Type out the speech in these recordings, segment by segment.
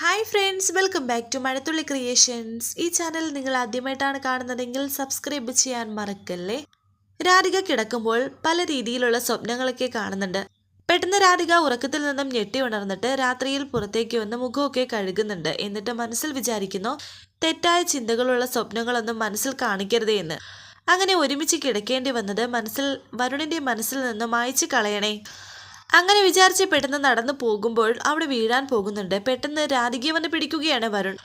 Hi friends welcome back to Mazhathulli creations ഈ channel നിങ്ങൾ ആദ്യമായിട്ടാണ് കാണുന്നതെങ്കിൽ സബ്സ്ക്രൈബ് ചെയ്യാൻ മറക്കല്ലേ? രാധിക കിടക്കുമ്പോൾ പല രീതിയിലുള്ള സ്വപ്നങ്ങളൊക്കെ കാണുന്നുണ്ട്. പെട്ടെന്ന് രാധിക ഉറക്കത്തിൽ നിന്നും ഞെട്ടി ഉണർന്നിട്ട് രാത്രിയിൽ പുറത്തേക്ക് വന്ന് മുഖമൊക്കെ കഴുകുന്നുണ്ട് എന്നിട്ട് മനസ്സിൽ വിചാരിക്കുന്നു തെറ്റായ ചിന്തകളുള്ള സ്വപ്നങ്ങളൊന്നും മനസ്സിൽ കാണിക്കരുതേ എന്ന്. അങ്ങനെ ഒരുമിച്ച് കിടക്കേണ്ടി വന്നത് മനസ്സിൽ വരുണിന്റെ മനസ്സിൽ നിന്നും മായ്ച്ചു കളയണേ. അങ്ങനെ വിചാരിച്ച് പെട്ടെന്ന് നടന്നു പോകുമ്പോൾ അവിടെ വീഴാൻ പോകുന്നുണ്ട്. പെട്ടെന്ന് രാധികയെ വന്ന് പിടിക്കുകയാണ് വരുൺ.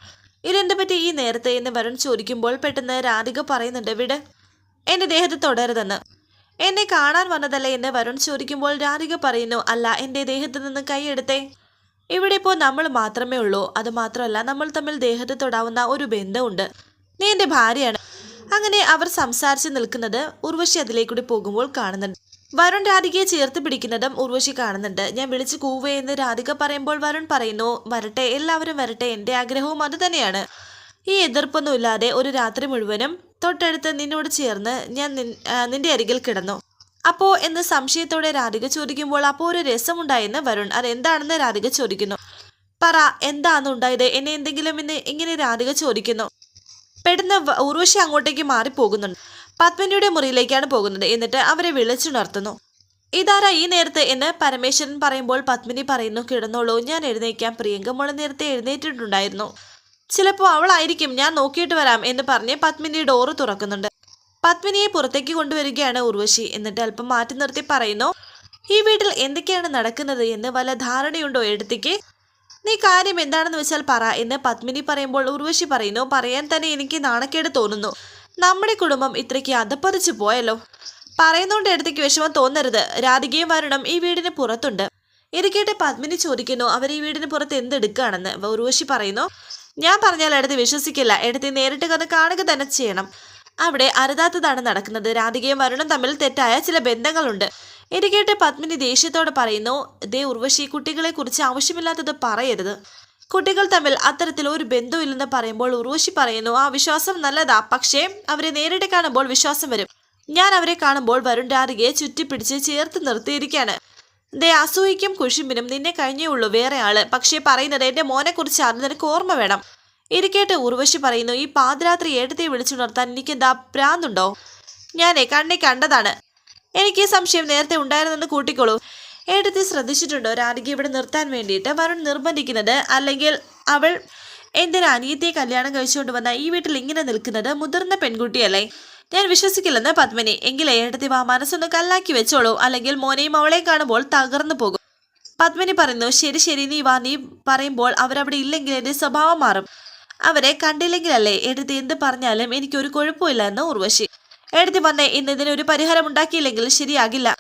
ഇതെന്ത് പറ്റി ഈ നേരത്തെ എന്ന് വരുൺ ചോദിക്കുമ്പോൾ പെട്ടെന്ന് രാധിക പറയുന്നുണ്ട് വിട് എന്റെ ദേഹത്ത് തുടരുതെന്ന്. എന്നെ കാണാൻ വന്നതല്ലേ എന്ന് വരുൺ ചോദിക്കുമ്പോൾ രാധിക പറയുന്നു അല്ല എന്റെ ദേഹത്ത് നിന്ന് കൈയെടുത്തേ ഇവിടെ ഇപ്പോൾ നമ്മൾ മാത്രമേ ഉള്ളൂ. അത് മാത്രമല്ല നമ്മൾ തമ്മിൽ ദേഹത്ത് തൊടാവുന്ന ഒരു ബന്ധമുണ്ട്. നീ എന്റെ ഭാര്യയാണ്. അങ്ങനെ അവർ സംസാരിച്ച് നിൽക്കുന്നത് ഉർവശി അതിലേക്കൂടി പോകുമ്പോൾ കാണുന്നുണ്ട്. വരുൺ രാധികയെ ചേർത്ത് പിടിക്കുന്നതും ഉർവശി കാണുന്നുണ്ട്. ഞാൻ വിളിച്ച് കൂവേ എന്ന് രാധിക പറയുമ്പോൾ വരുൺ പറയുന്നു വരട്ടെ എല്ലാവരും വരട്ടെ എന്റെ ആഗ്രഹവും അത് തന്നെയാണ്. ഈ എതിർപ്പൊന്നുമില്ലാതെ ഒരു രാത്രി മുഴുവനും തൊട്ടടുത്ത് നിന്നോട് ചേർന്ന് ഞാൻ നിന്റെ അരികിൽ കിടന്നു. അപ്പോ എന്ന് സംശയത്തോടെ രാധിക ചോദിക്കുമ്പോൾ അപ്പോൾ ഒരു രസമുണ്ടായെന്ന് വരുൺ അതെന്താണെന്ന് രാധിക ചോദിക്കുന്നു. പറ എന്താണ് ഉണ്ടായത്? എന്നെ എന്തെങ്കിലും ഇങ്ങനെ രാധിക ചോദിക്കുന്നു. പെട്ടെന്ന് ഉർവശി അങ്ങോട്ടേക്ക് മാറിപ്പോകുന്നുണ്ട്. പത്മിനിയുടെ മുറിയിലേക്കാണ് പോകുന്നത്. എന്നിട്ട് അവരെ വിളിച്ചുണർത്തുന്നു. ഇതാരാ ഈ നേരത്ത്? എന്ന് പരമേശ്വരൻ പറയുമ്പോൾ പത്മിനി പറയുന്നു കിടന്നോളൂ. ഞാൻ എഴുന്നേക്കാം പ്രിയങ്ക മോൾ നേരത്തെ എഴുന്നേറ്റിട്ടുണ്ടായിരുന്നു. ചിലപ്പോൾ അവളായിരിക്കും. ഞാൻ നോക്കിയിട്ട് വരാം എന്ന് പറഞ്ഞ് പത്മിനി ഡോറ് തുറക്കുന്നുണ്ട്. പത്മിനിയെ പുറത്തേക്ക് കൊണ്ടുവരികയാണ് ഉർവശി. എന്നിട്ട് അല്പം മാറ്റി നിർത്തി പറയുന്നു ഈ വീട്ടിൽ എന്തൊക്കെയാണ് നടക്കുന്നത്? എന്ന് വല്ല ധാരണയുണ്ടോ എടുത്തേക്ക്? നീ കാര്യം എന്താണെന്ന് വെച്ചാൽ പറ എന്ന് പത്മിനി പറയുമ്പോൾ ഉർവശി പറയുന്നു പറയാൻ തന്നെ എനിക്ക് നാണക്കേട് തോന്നുന്നു. നമ്മുടെ കുടുംബം ഇത്രയ്ക്ക് അധപ്പതിച്ചു പോയല്ലോ. പറയുന്നോണ്ട് എടുത്തേക്ക് വിഷമം തോന്നരുത്. രാധികയും വരണം ഈ വീടിന് പുറത്തുണ്ട്. ഇത് കേട്ട് പത്മിനി ചോദിക്കുന്നു അവർ ഈ വീടിന് പുറത്ത് എന്തെടുക്കുകയാണെന്ന്? ഉർവശി പറയുന്നു ഞാൻ പറഞ്ഞാൽ എടുത്ത് വിശ്വസിക്കില്ല. എടുത്ത് നേരിട്ട് കന്ന് കാണുക തന്നെ ചെയ്യണം. അവിടെ അരുതാത്തതാണ് നടക്കുന്നത്. രാധികയും വരുണും തമ്മിൽ തെറ്റായ ചില ബന്ധങ്ങളുണ്ട്. ഇത് കേട്ട് പത്മിനി ദേഷ്യത്തോടെ പറയുന്നു ദേ ഉർവശി കുട്ടികളെ കുറിച്ച് ആവശ്യമില്ലാത്തത് പറയരുത്. കുട്ടികൾ തമ്മിൽ അത്തരത്തിൽ ഒരു ബന്ധമില്ലെന്ന് പറയുമ്പോൾ ഉർവശി പറയുന്നു ആ വിശ്വാസം നല്ലതാ പക്ഷേ അവരെ നേരിട്ട് കാണുമ്പോൾ വിശ്വാസം വരും. ഞാൻ അവരെ കാണുമ്പോൾ വരുൺ രാധികയെ ചുറ്റിപ്പിടിച്ച് ചേർത്ത് നിർത്തിയിരിക്കുകയാണ് ദേ അസൂയിക്കും കുഷിമ്പിനും നിന്നെ കഴിഞ്ഞേ ഉള്ളൂ വേറെ ആൾ. പക്ഷേ പറയുന്നത് എന്റെ മോനെ കുറിച്ച് നിനക്ക് ഓർമ്മ വേണം. ഇരിക്കേട്ട് ഉർവശി പറയുന്നു ഈ പാതിരാത്രി ഏട്ടത്തെ വിളിച്ചുണർത്താൻ എനിക്കെന്താ പ്രാന്തുണ്ടോ? ഞാനേ കണ്ണി കണ്ടതാണ്. എനിക്ക് ഈ സംശയം നേരത്തെ ഉണ്ടായിരുന്നെന്ന് കൂട്ടിക്കോളൂ. ഏട്ടത്തെ ശ്രദ്ധിച്ചിട്ടുണ്ടോ. രാധിക ഇവിടെ നിർത്താൻ വേണ്ടിയിട്ട് വരുൺ നിർബന്ധിക്കുന്നത് അല്ലെങ്കിൽ അവൾ എന്തിനാ അനിയത്തെ കല്യാണം കഴിച്ചുകൊണ്ട് വന്ന ഈ വീട്ടിൽ ഇങ്ങനെ നിൽക്കുന്നത്? മുതിർന്ന പെൺകുട്ടിയല്ലേ? ഞാൻ വിശ്വസിക്കില്ലെന്ന് പത്മിനി. എങ്കിലേ ഏട്ടത്തി വാ മനസ്സൊന്ന് കല്ലാക്കി വെച്ചോളൂ. അല്ലെങ്കിൽ മോനെയും അവളെയും കാണുമ്പോൾ തകർന്നു പോകും. പത്മിനി പറയുന്നു ശരി ശരി നീ വാ. നീ പറയുമ്പോൾ അവരവിടെ ഇല്ലെങ്കിൽ എന്റെ സ്വഭാവം മാറും. അവരെ കണ്ടില്ലെങ്കിലല്ലേ? എടുത്ത് എന്ത് പറഞ്ഞാലും എനിക്കൊരു കുഴപ്പമില്ല എന്ന് ഉർവശി. എടുത്ത് വന്നേ ഇന്ന് ഇതിനൊരു പരിഹാരം ഉണ്ടാക്കിയില്ലെങ്കിൽ ശരിയാകില്ല.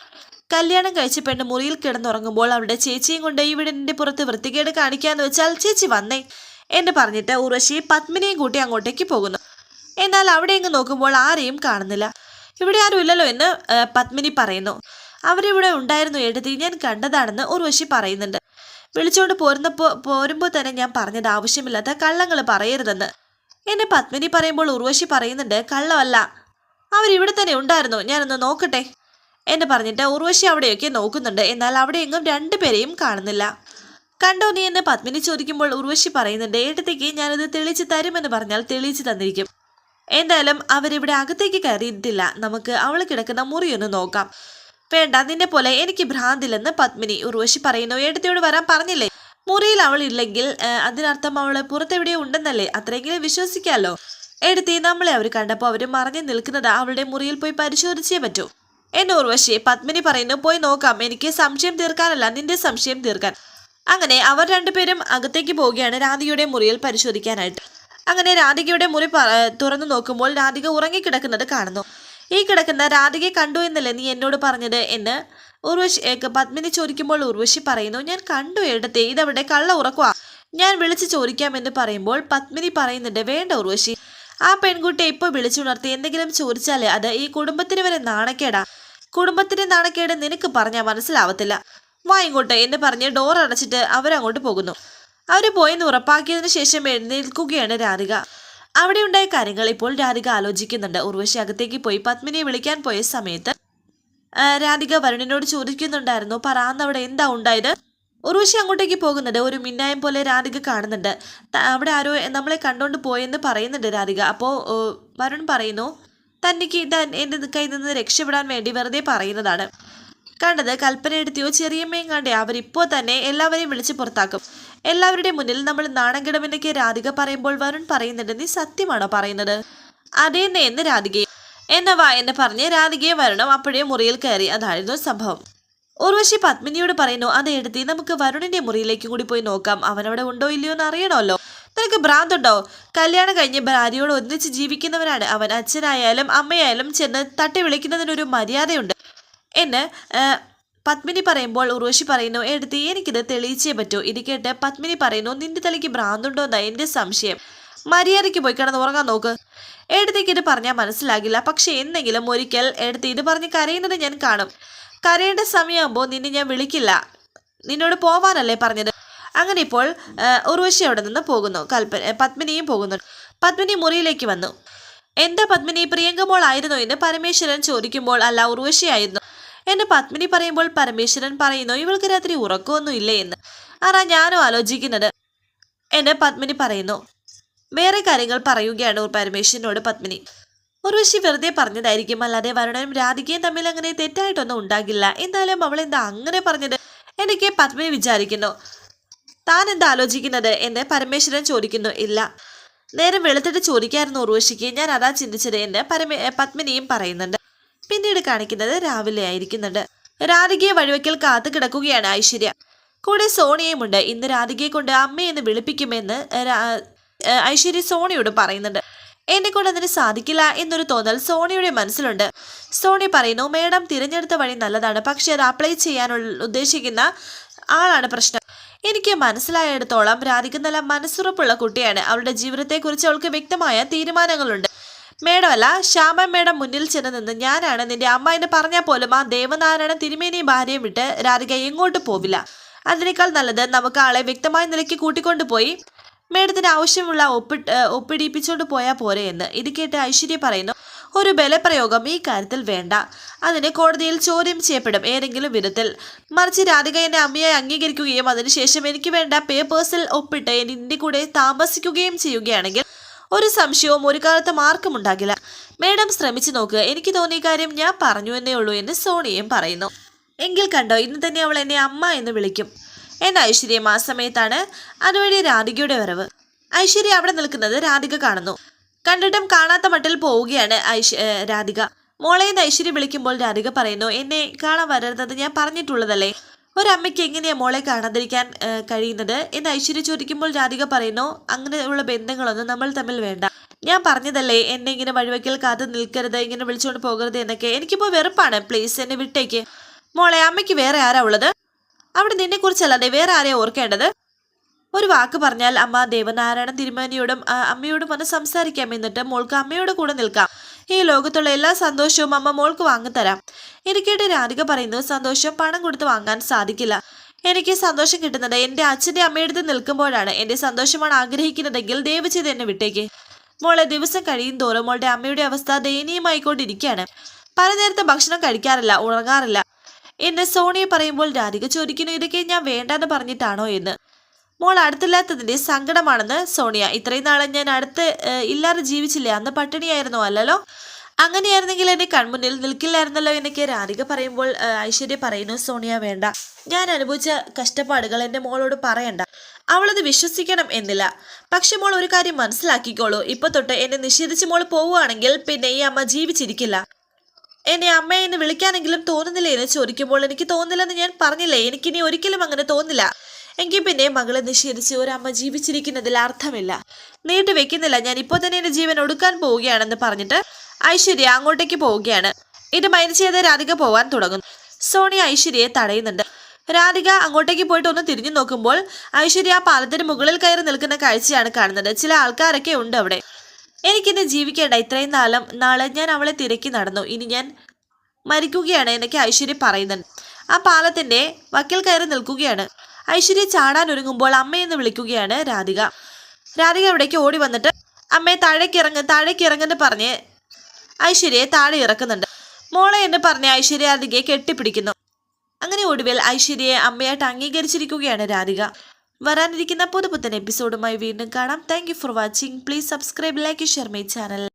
കല്യാണം കഴിച്ച പെണ്ണ് മുറിയിൽ കിടന്നുറങ്ങുമ്പോൾ അവരുടെ ചേച്ചിയും കൊണ്ട് ഈ വീടിന്റെ പുറത്ത് വൃത്തികേട് കാണിക്കാന്ന് വെച്ചാൽ ചേച്ചി വന്നേ എന്ന് പറഞ്ഞിട്ട് ഉർവശി പത്മിനിയും കൂട്ടി അങ്ങോട്ടേക്ക് പോകുന്നു. എന്നാൽ അവിടെ ഇങ്ങ് നോക്കുമ്പോൾ ആരെയും കാണുന്നില്ല. ഇവിടെ ആരും ഇല്ലല്ലോ എന്ന് പത്മിനി പറയുന്നു. അവരിവിടെ ഉണ്ടായിരുന്നു എഴുതി ഞാൻ കണ്ടതാണെന്ന് ഉർവശി പറയുന്നുണ്ട്. വിളിച്ചുകൊണ്ട് പോരുന്നപ്പോ പോരുമ്പോൾ തന്നെ ഞാൻ പറഞ്ഞത് ആവശ്യമില്ലാത്ത കള്ളങ്ങൾ പറയരുതെന്ന്. എന്നെ പത്മിനി പറയുമ്പോൾ ഉർവശി പറയുന്നുണ്ട് കള്ളമല്ല. അവരിവിടെ തന്നെ ഉണ്ടായിരുന്നു. ഞാനൊന്ന് നോക്കട്ടെ. എന്ന് പറഞ്ഞിട്ട് ഉർവശി അവിടെയൊക്കെ നോക്കുന്നുണ്ട്. എന്നാൽ അവിടെയെങ്ങും രണ്ടുപേരെയും കാണുന്നില്ല. കണ്ടോ നീ എന്നെ പത്മിനി ചോദിക്കുമ്പോൾ ഉർവശി പറയുന്നുണ്ട് ഏട്ടത്തേക്ക് ഞാനത് തെളിച്ച് തരുമെന്ന് പറഞ്ഞാൽ തെളിയിച്ച് തന്നിരിക്കും. എന്തായാലും അവരിവിടെ അകത്തേക്ക് കയറിയിട്ടില്ല. നമുക്ക് അവൾ കിടക്കുന്ന മുറിയൊന്ന് നോക്കാം. വേണ്ട നിന്നെ പോലെ എനിക്ക് ഭ്രാന്തില്ലെന്ന് പത്മിനി ഉർവശി പറയുന്നു. ഏട്ടത്തിയോട് വരാൻ പറഞ്ഞില്ലേ? മുറിയിൽ അവൾ ഇല്ലെങ്കിൽ അതിനർത്ഥം അവൾ പുറത്തെവിടെയോ ഉണ്ടെന്നല്ലേ? അത്രയെങ്കിലും വിശ്വസിക്കാമല്ലോ എടുത്തി നമ്മളെ അവർ കണ്ടപ്പോൾ അവർ മറഞ്ഞു നിൽക്കുന്നത് അവളുടെ മുറിയിൽ പോയി പരിശോധിച്ചേ പറ്റൂ. എന്നെ ഉർവശി പത്മിനി പറയുന്നു പോയി നോക്കാം എനിക്ക് സംശയം തീർക്കാനല്ല നിന്റെ സംശയം തീർക്കാൻ. അങ്ങനെ അവർ രണ്ടുപേരും അകത്തേക്ക് പോവുകയാണ് രാധികയുടെ മുറിയിൽ പരിശോധിക്കാനായിട്ട്. അങ്ങനെ രാധികയുടെ മുറി തുറന്നു നോക്കുമ്പോൾ രാധിക ഉറങ്ങിക്കിടക്കുന്നത് കാണുന്നു. ഈ കിടക്കുന്ന രാധികയെ കണ്ടു എന്നല്ലേ നീ എന്നോട് പറഞ്ഞത്? എന്ന് ഉർവശി പത്മിനി ചോദിക്കുമ്പോൾ ഉർവശി പറയുന്നു ഞാൻ കണ്ടു എടുത്തേ ഇതവിടെ കള്ള ഉറക്കുക ഞാൻ വിളിച്ചു ചോദിക്കാമെന്ന് പറയുമ്പോൾ പത്മിനി പറയുന്നുണ്ട് വേണ്ട ഉർവശി ആ പെൺകുട്ടിയെ ഇപ്പോൾ വിളിച്ചുണർത്തി എന്തെങ്കിലും ചോദിച്ചാലേ അത് ഈ കുടുംബത്തിന് വരെ നാണക്കേടാ. കുടുംബത്തിന്റെ നാണക്കേട് നിനക്ക് പറഞ്ഞാൽ മനസ്സിലാവത്തില്ല. വാ ഇങ്ങോട്ട്. എന്ന് പറഞ്ഞ് ഡോർ അടച്ചിട്ട് അവരങ്ങോട്ട് പോകുന്നു. അവർ പോയെന്ന് ഉറപ്പാക്കിയതിനു ശേഷം എഴുന്നേൽക്കുകയാണ് രാധിക. അവിടെ ഉണ്ടായ കാര്യങ്ങൾ ഇപ്പോൾ രാധിക ആലോചിക്കുന്നുണ്ട്. ഉർവശി അകത്തേക്ക് പോയി പത്മിനിയെ വിളിക്കാൻ പോയ സമയത്ത് രാധിക വരുണിനോട് ചോദിക്കുന്നുണ്ടായിരുന്നു പറ അന്നവിടെ എന്താ ഉണ്ടായത്? ഉർവശി അങ്ങോട്ടേക്ക് പോകുന്നത് ഒരു മിന്നായം പോലെ രാധിക കാണുന്നുണ്ട്. അവിടെ ആരോ നമ്മളെ കണ്ടോണ്ട് പോയെന്ന് പറയുന്നുണ്ട് രാധിക. അപ്പോൾ വരുൺ പറയുന്നു തനിക്ക് താൻ എന്റെ കയ്യിൽ നിന്ന് രക്ഷപ്പെടാൻ വേണ്ടി വെറുതെ പറയുന്നതാണ്. കണ്ടത് കൽപ്പന എടുത്തിയോ ചെറിയമ്മയും കണ്ടേ അവരിപ്പോൾ തന്നെ എല്ലാവരെയും വിളിച്ച് പുറത്താക്കും. എല്ലാവരുടെ മുന്നിൽ നമ്മൾ നാണം കിടമെന്നൊക്കെ രാധിക പറയുമ്പോൾ വരുൺ പറയുന്നുണ്ട് നീ സത്യമാണോ പറയുന്നത്? അതേന്നെ എന്ന് രാധികയും. എന്ന വാ എന്ന് പറഞ്ഞ് രാധികയെ വരണം അപ്പോഴേ മുറിയിൽ കയറി. അതായിരുന്നു സംഭവം. ഉർവശി പത്മിനിയോട് പറയുന്നു അത് എടുത്തി നമുക്ക് വരുണിന്റെ മുറിയിലേക്ക് കൂടി പോയി നോക്കാം. അവനവിടെ ഉണ്ടോ ഇല്ലയോ എന്ന് അറിയണമല്ലോ. നിനക്ക് ഭ്രാന്തുണ്ടോ? കല്യാണം കഴിഞ്ഞ് ഭാര്യയോട് ഒന്നിച്ച് ജീവിക്കുന്നവരാണ് അവൻ അച്ഛനായാലും അമ്മയായാലും ചെന്ന് തട്ടി വിളിക്കുന്നതിനൊരു മര്യാദയുണ്ട് എന്ന് പത്മിനി പറയുമ്പോൾ ഉർവശി പറയുന്നു എടുത്ത് എനിക്കിത് തെളിയിച്ചേ പറ്റൂ. ഇത് കേട്ട് പത്മിനി പറയുന്നു നിന്റെ തലയ്ക്ക് ഭ്രാന്തുണ്ടോ എന്നാ എന്റെ സംശയം. മര്യാദയ്ക്ക് പോയി കിടന്ന് ഉറങ്ങാൻ നോക്ക്. എടുത്തേക്ക് ഇത് പറഞ്ഞാൽ മനസ്സിലാകില്ല. പക്ഷെ എന്തെങ്കിലും ഒരിക്കൽ എടുത്ത് ഇത് പറഞ്ഞ് കരയുന്നത് ഞാൻ കാണും. കരയേണ്ട സമയമാകുമ്പോൾ നിന്നെ ഞാൻ വിളിക്കില്ല. നിന്നോട് പോവാനല്ലേ പറഞ്ഞത്? അങ്ങനെ ഇപ്പോൾ ഉർവശി അവിടെ നിന്ന് പോകുന്നു. കൽപ്പന പത്മിനിയും പോകുന്നു. പത്മിനി മുറിയിലേക്ക് വന്നു. എന്താ പത്മിനി പ്രിയങ്കമോൾ ആയിരുന്നോ? എന്ന് പരമേശ്വരൻ ചോദിക്കുമ്പോൾ അല്ല ഉർവശിയായിരുന്നു എന്നെ പത്മിനി പറയുമ്പോൾ പരമേശ്വരൻ പറയുന്നു ഇവൾക്ക് രാത്രി ഉറക്കമൊന്നും ഇല്ലേ എന്ന്. ആരാ ഞാനും ആലോചിക്കുന്നത്. എന്നെ പത്മിനി പറയുന്നു. വേറെ കാര്യങ്ങൾ പറയുകയാണ് പരമേശ്വരനോട് പത്മിനി. ഉർവശി വെറുതെ പറഞ്ഞതായിരിക്കും. അല്ലാതെ വരുണനും രാധികയും തമ്മിൽ അങ്ങനെ തെറ്റായിട്ടൊന്നും ഉണ്ടാകില്ല. എന്തായാലും അവൾ എന്താ അങ്ങനെ പറഞ്ഞത്? എനിക്ക് പത്മിനി വിചാരിക്കുന്നു. താൻ എന്താ ആലോചിക്കുന്നത് എന്ന് പരമേശ്വരൻ ചോദിക്കുന്നു. ഇല്ല. നേരം വെളുത്തിട്ട് ചോദിക്കായിരുന്നു ഉർവശിക്ക്. ഞാൻ അതാ ചിന്തിച്ചത് എന്ന് പരമേ പത്മിനിയും പറയുന്നുണ്ട്. പിന്നീട് കാണിക്കുന്നത് രാവിലെ ആയിരിക്കുന്നുണ്ട്. രാധികയെ വഴിവെക്കൽ കാത്തു കിടക്കുകയാണ് ഐശ്വര്യ. കൂടെ സോണിയയുമുണ്ട് ഇന്ന് രാധികയെ കൊണ്ട് അമ്മയെന്ന് വിളിപ്പിക്കുമെന്ന് ഐശ്വര്യ സോണിയോട് പറയുന്നുണ്ട്. എന്നെ കൊണ്ട് അതിന് സാധിക്കില്ല എന്നൊരു തോന്നൽ സോണിയുടെ മനസ്സിലുണ്ട്. സോണി പറയുന്നു മേഡം തിരഞ്ഞെടുത്ത വഴി നല്ലതാണ്. പക്ഷെ അത് അപ്ലൈ ചെയ്യാനുള്ള ഉദ്ദേശിക്കുന്ന ആളാണ് പ്രശ്നം. എനിക്ക് മനസ്സിലായിടത്തോളം രാധിക നല്ല മനസ്സുറപ്പുള്ള കുട്ടിയാണ്. അവളുടെ ജീവിതത്തെക്കുറിച്ച് അവൾക്ക് വ്യക്തമായ തീരുമാനങ്ങളുണ്ട്. മേഡമല്ല ശ്യാമ മേഡം മുന്നിൽ ചെന്ന് നിന്ന് ഞാനാണ് നിന്റെ അമ്മ എന്ന് പറഞ്ഞാൽ പോലും ആ ദേവനാരായണ തിരുമേനിയും ഭാര്യയും വിട്ട് രാധിക എങ്ങോട്ട് പോവില്ല. അതിനേക്കാൾ നല്ലത് നമുക്ക് ആളെ വ്യക്തമായ നിലയ്ക്ക് കൂട്ടിക്കൊണ്ടുപോയി മേഡത്തിന് ആവശ്യമുള്ള ഒപ്പിട്ട് ഒപ്പിടിപ്പിച്ചുകൊണ്ട് പോയാൽ പോരെ എന്ന്. ഇത് കേട്ട് ഐശ്വര്യ പറയുന്നു ഒരു ബലപ്രയോഗം ഈ കാര്യത്തിൽ വേണ്ട. അതിന് കോടതിയിൽ ചോദ്യം ചെയ്യപ്പെടും ഏതെങ്കിലും വിധത്തിൽ. മറിച്ച് രാധിക എന്നെ അമ്മയായി അംഗീകരിക്കുകയും അതിനുശേഷം എനിക്ക് വേണ്ട പേപ്പേഴ്സിൽ ഒപ്പിട്ട് എന്റെ കൂടെ താമസിക്കുകയും ചെയ്യുകയാണെങ്കിൽ ഒരു സംശയവും ഒരു കാലത്ത് ആർക്കും ഉണ്ടാകില്ല. മേഡം ശ്രമിച്ചു നോക്കുക എനിക്ക് തോന്നിയ കാര്യം ഞാൻ പറഞ്ഞു എന്നേ ഉള്ളൂ എന്ന് സോണിയും പറയുന്നു. എങ്കിൽ കണ്ടോ ഇന്ന് തന്നെ അവൾ എന്നെ അമ്മ എന്ന് വിളിക്കും. എന്ന ഐശ്വര്യം ആ സമയത്താണ്. അതുവഴി രാധികയുടെ വരവ്. ഐശ്വര്യ അവിടെ നിൽക്കുന്നത് രാധിക കാണുന്നു. കണ്ടിട്ടും കാണാത്ത മട്ടിൽ പോവുകയാണ് ഐശ് രാധിക. മോളെ എന്ന് ഐശ്വര്യ വിളിക്കുമ്പോൾ രാധിക പറയുന്നു എന്നെ കാണാൻ വരരുതെന്ന് ഞാൻ പറഞ്ഞിട്ടുള്ളതല്ലേ? ഒരമ്മയ്ക്ക് എങ്ങനെയാ മോളെ കാണാതിരിക്കാൻ കഴിയുന്നത്? എന്ന് ഐശ്വര്യ ചോദിക്കുമ്പോൾ രാധിക പറയുന്നു അങ്ങനെയുള്ള ബന്ധങ്ങളൊന്നും നമ്മൾ തമ്മിൽ വേണ്ട. ഞാൻ പറഞ്ഞതല്ലേ എന്നെ ഇങ്ങനെ വഴിവെക്കൽ കാത്ത് നിൽക്കരുത് ഇങ്ങനെ വിളിച്ചുകൊണ്ട് പോകരുത് എന്നൊക്കെ. എനിക്കിപ്പോൾ വെറുപ്പാണ്. പ്ലീസ് എന്നെ വിട്ടേക്ക്. മോളെ അമ്മയ്ക്ക് വേറെ ആരാ ഉള്ളത്? അവിടെ നിന്നെ കുറിച്ചല്ലാതെ വേറെ ആരെയാണ് ഓർക്കേണ്ടത്? ഒരു വാക്ക് പറഞ്ഞാൽ അമ്മ ദേവനാരായണ തിരുമേനിയോടും അമ്മയോടും വന്ന് സംസാരിക്കാം. എന്നിട്ട് മോൾക്ക് അമ്മയോട് കൂടെ നിൽക്കാം. ഈ ലോകത്തുള്ള എല്ലാ സന്തോഷവും അമ്മ മോൾക്ക് വാങ്ങിത്തരാം എനിക്കേട്ട് രാധിക പറയുന്നു സന്തോഷം പണം കൊടുത്ത് വാങ്ങാൻ സാധിക്കില്ല. എനിക്ക് സന്തോഷം കിട്ടുന്നത് എന്റെ അച്ഛന്റെ അമ്മയെടുത്ത് നിൽക്കുമ്പോഴാണ് എന്റെ സന്തോഷമാണ് ആഗ്രഹിക്കുന്നതെങ്കിൽ ദയവ് ചെയ്ത് എന്നെ വിട്ടേക്ക്. മോളെ ദിവസം കഴിയും തോറും മോളുടെ അമ്മയുടെ അവസ്ഥ ദയനീയമായിക്കൊണ്ടിരിക്കുകയാണ്. പല നേരത്തെ ഭക്ഷണം കഴിക്കാറില്ല ഉറങ്ങാറില്ല. എന്നെ സോണിയെ പറയുമ്പോൾ രാധിക ചോദിക്കുന്നു ഇതൊക്കെ ഞാൻ വേണ്ടെന്ന് പറഞ്ഞിട്ടാണോ എന്ന്? മോൾ അടുത്തില്ലാത്തതിന്റെ സങ്കടമാണെന്ന് സോണിയ. ഇത്രയും നാളെ ഞാൻ അടുത്ത് ഇല്ലാതെ ജീവിച്ചില്ലേ? അന്ന് പട്ടിണിയായിരുന്നു അല്ലല്ലോ? അങ്ങനെയായിരുന്നെങ്കിൽ എന്റെ കൺമുന്നിൽ നിൽക്കില്ലായിരുന്നല്ലോ എന്നൊക്കെ രാധിക പറയുമ്പോൾ ഐശ്വര്യ പറയുന്നു സോണിയ വേണ്ട. ഞാൻ അനുഭവിച്ച കഷ്ടപ്പാടുകൾ എന്റെ മോളോട് പറയണ്ട. അവളത് വിശ്വസിക്കണം എന്നില്ല. പക്ഷെ മോൾ ഒരു കാര്യം മനസ്സിലാക്കിക്കോളൂ. ഇപ്പൊ തൊട്ട് എന്നെ നിഷേധിച്ച് മോൾ പോവുകയാണെങ്കിൽ പിന്നെ ഈ അമ്മ ജീവിച്ചിരിക്കില്ല. എന്നെ അമ്മ എന്ന് വിളിക്കാനെങ്കിലും തോന്നുന്നില്ല എന്ന് ചോദിക്കുമ്പോൾ എനിക്ക് തോന്നില്ലെന്ന് ഞാൻ പറഞ്ഞില്ലേ? എനിക്കിനി ഒരിക്കലും അങ്ങനെ തോന്നില്ല. എങ്കിൽ പിന്നെ മകളെ നിഷേധിച്ച് ഒരമ്മ ജീവിച്ചിരിക്കുന്നതിൽ അർത്ഥമില്ല. നീട്ടി വെക്കുന്നില്ല. ഞാൻ ഇപ്പോൾ തന്നെ എന്റെ ജീവൻ ഒടുക്കാൻ പോവുകയാണെന്ന് പറഞ്ഞിട്ട് ഐശ്വര്യ അങ്ങോട്ടേക്ക് പോവുകയാണ്. ഇത് മൈൻഡ് ചെയ്ത് രാധിക പോവാൻ തുടങ്ങുന്നു. സോണി ഐശ്വര്യയെ തടയുന്നുണ്ട്. രാധിക അങ്ങോട്ടേക്ക് പോയിട്ട് ഒന്ന് തിരിഞ്ഞു നോക്കുമ്പോൾ ഐശ്വര്യ ആ പാലത്തിന് മുകളിൽ കയറി നിൽക്കുന്ന കാഴ്ചയാണ് കാണുന്നത്. ചില ആൾക്കാരൊക്കെ ഉണ്ട് അവിടെ. എനിക്കിന്ന് ജീവിക്കേണ്ട ഇത്രയും നാളും നാളെ ഞാൻ അവളെ തിരക്കി നടന്നു. ഇനി ഞാൻ മരിക്കുകയാണ് എന്നൊക്കെ ഐശ്വര്യ പറയുന്നുണ്ട്. ആ പാലത്തിന്റെ വക്കിൽ കയറി നിൽക്കുകയാണ്. ഐശ്വര്യ ചാടാൻ ഒരുങ്ങുമ്പോൾ അമ്മയെന്ന് വിളിക്കുകയാണ് രാധിക. രാധിക ഇവിടേക്ക് ഓടി വന്നിട്ട് അമ്മയെ താഴേക്ക് ഇറങ്ങ് താഴേക്ക് ഇറങ്ങെന്ന് പറഞ്ഞ് ഐശ്വര്യയെ താഴെ ഇറക്കുന്നുണ്ട്. മോളെ എന്ന് പറഞ്ഞ് ഐശ്വര്യ രാധികയെ കെട്ടിപ്പിടിക്കുന്നു. അങ്ങനെ ഒടുവിൽ ഐശ്വര്യയെ അമ്മയായിട്ട് അംഗീകരിച്ചിരിക്കുകയാണ് രാധിക. വരാനിരിക്കുന്ന പുതുപുത്തൻ എപ്പിസോഡുമായി വീണ്ടും കാണാം. Thank for watching please subscribe like share my channel